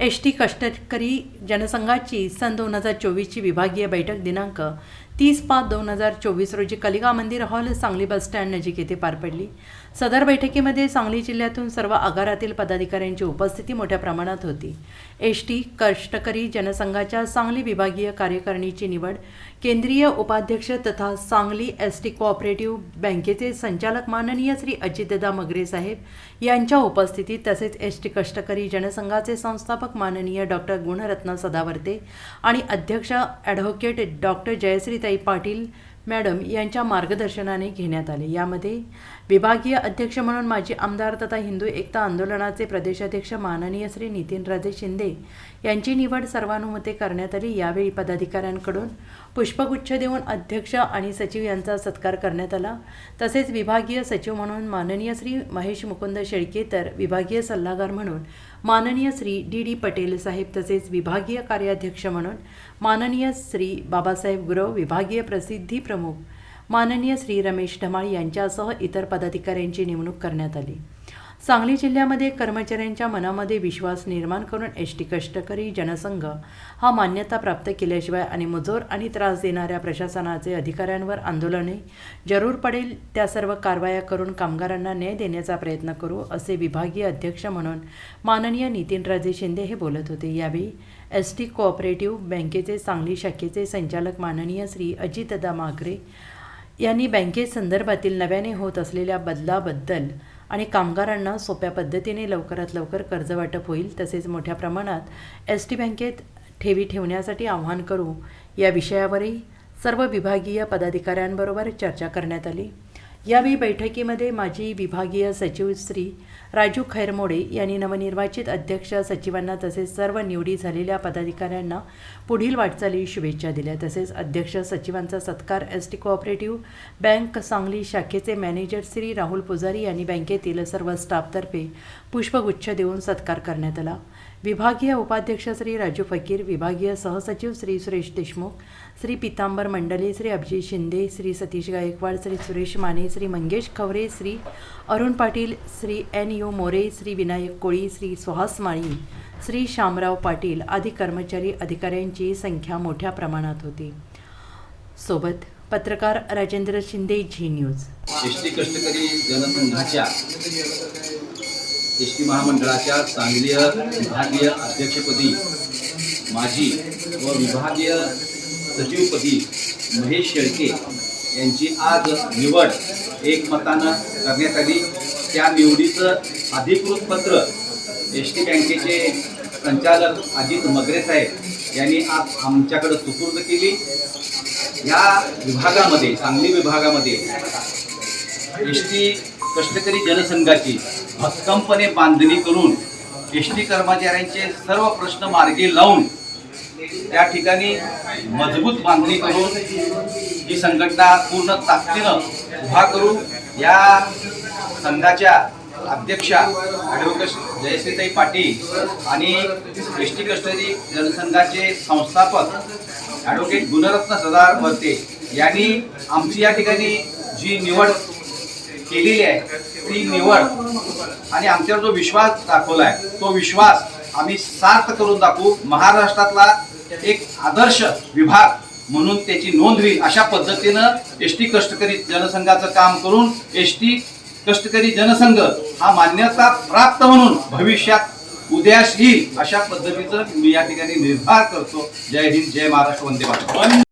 S T कष्टकरी जनसंघाची सन दोन हजार चोवीसची विभागीय बैठक दिनांक तीस पाच दोन हजार चोवीस रोजी कलिका मंदिर हॉल सांगली बसस्टँड नजीक येथे पार पडली. सदर बैठकीमध्ये सांगली जिल्ह्यातून सर्व आगारातील पदाधिकाऱ्यांची उपस्थिती मोठ्या प्रमाणात होती. एस टी कष्टकरी जनसंघाच्या सांगली विभागीय कार्यकारिणीची निवड केंद्रीय उपाध्यक्ष तथा सांगली एस टी कोऑपरेटिव्ह बँकेचे संचालक माननीय श्री अजितदा मगरे साहेब यांच्या उपस्थितीत तसेच एस टी कष्टकरी जनसंघाचे संस्थापक माननीय डॉक्टर गुणरत्न सदावर्ते आणि अध्यक्ष ॲडव्होकेट डॉक्टर जयश्रीताई पाटील मॅडम यांच्या मार्गदर्शनाने घेण्यात आले. यामध्ये विभागीय अध्यक्ष म्हणून माजी आमदार तथा हिंदू एकता आंदोलनाचे प्रदेशाध्यक्ष माननीय श्री नितीनराजे शिंदे यांची निवड सर्वानुमते करण्यात आली. यावेळी पदाधिकाऱ्यांकडून पुष्पगुच्छ देऊन अध्यक्ष आणि सचिव यांचा सत्कार करण्यात आला. तसेच विभागीय सचिव म्हणून माननीय श्री महेश मुकुंद शेळके तर विभागीय सल्लागार म्हणून माननीय श्री डी डी पटेल साहेब तसेच विभागीय कार्याध्यक्ष म्हणून माननीय श्री बाबासाहेब गुरव विभागीय प्रसिद्धी प्रमुख. माननीय श्री रमेश ढमाळ यांच्यासह इतर पदाधिकाऱ्यांची नेमणूक करण्यात आली. सांगली जिल्ह्यामध्ये कर्मचाऱ्यांच्या मनामध्ये विश्वास निर्माण करून एस टी कष्टकरी जनसंघ हा मान्यता प्राप्त केल्याशिवाय आणि मुजोर आणि त्रास देणाऱ्या प्रशासनाचे अधिकाऱ्यांवर आंदोलने जरूर पडेल त्या सर्व कारवाया करून कामगारांना न्याय देण्याचा प्रयत्न करू असे विभागीय अध्यक्ष म्हणून माननीय नितीनराजे शिंदे हे बोलत होते. यावेळी एस टी कोऑपरेटिव्ह बँकेचे सांगली शाखेचे संचालक माननीय श्री अजितदा मागरे यांनी बँकेसंदर्भातील नव्याने होत असलेल्या बदलाबद्दल आणि कामगारांना सोप्या पद्धतीने लवकरात लवकर कर्ज वाटप होईल तसेच मोठ्या प्रमाणात एस टी बँकेत ठेवी ठेवण्यासाठी आवाहन करू. या विषयावरही सर्व विभागीय पदाधिकाऱ्यांबरोबर चर्चा करण्यात आली. यावेळी बैठकीमध्ये माजी विभागीय सचिव श्री राजू खैरमोडे यांनी नवनिर्वाचित अध्यक्ष सचिवांना तसेच सर्व निवडी झालेल्या पदाधिकाऱ्यांना पुढील वाटचाली शुभेच्छा दिल्या. तसेच अध्यक्ष सचिवांचा सत्कार S T cooperative bank Sangli शाखेचे मॅनेजर श्री राहुल पुजारी यांनी बँकेतील सर्व स्टाफतर्फे पुष्पगुच्छ देऊन सत्कार करण्यात आला. विभागीय उपाध्यक्ष श्री राजू फकीर विभागीय सहसचिव श्री सुरेश देशमुख श्री पितांबर मंडले श्री अभिजित शिंदे श्री सतीश गायकवाड श्री सुरेश माने श्री मंगेश खवरे श्री अरुण पाटील श्री एन यू मोरे श्री विनायक कोळी श्री सुहास माळी श्री शामराव पाटील आदी कर्मचारी अधिकाऱ्यांची संख्या मोठ्या प्रमाणात होती. सोबत पत्रकार Rajendra Shinde Zee news. S T कष्टकरी जनसंघाच्या एस टी महामंडळाच्या सांगलीय विभागीय अध्यक्षपदी माजी व विभागीय सचिवपदी महेश शेळके यांची आज निवड एकमतानं करण्यात आली. त्या निवडीचं अधिकृत पत्र एस टी बँकेचे संचालक अजित मगरे साहेब यांनी आज आमच्याकडे सुपूर्द केली. या विभागामध्ये सांगली विभागामध्ये एस टी कष्टकरी जनसंघाची भक्कमपणे बांधणी करून एस टी कर्मचाऱ्यांचे सर्व प्रश्न मार्गी लावून त्या ठिकाणी मजबूत बांधणी करून ही संघटना पूर्ण ताकदीनं उभा करू या संघाच्या अध्यक्षा ॲडव्होकेट जयश्रीताई पाटील आणि एस टी कस्टडी जनसंघाचे संस्थापक ॲडव्होकेट गुणरत्न सदार वर्ते यांनी आमची या ठिकाणी जी निवड केलेली आहे ती निवड आणि आमच्यावर जो विश्वास दाखवला आहे तो विश्वास आम्ही सार्थ करून दाखवू. महाराष्ट्रातला एक आदर्श विभाग म्हणून त्याची नोंद होईल अशा पद्धतीनं एस टी कष्टकरी जनसंघाचं काम करून एस टी कष्टकरी जनसंघ हा मान्यता प्राप्त म्हणून भविष्यात उदयास येईल अशा पद्धतीचं मी या ठिकाणी निर्धार करतो. जय हिंद जय महाराष्ट्र वंदे मातरम.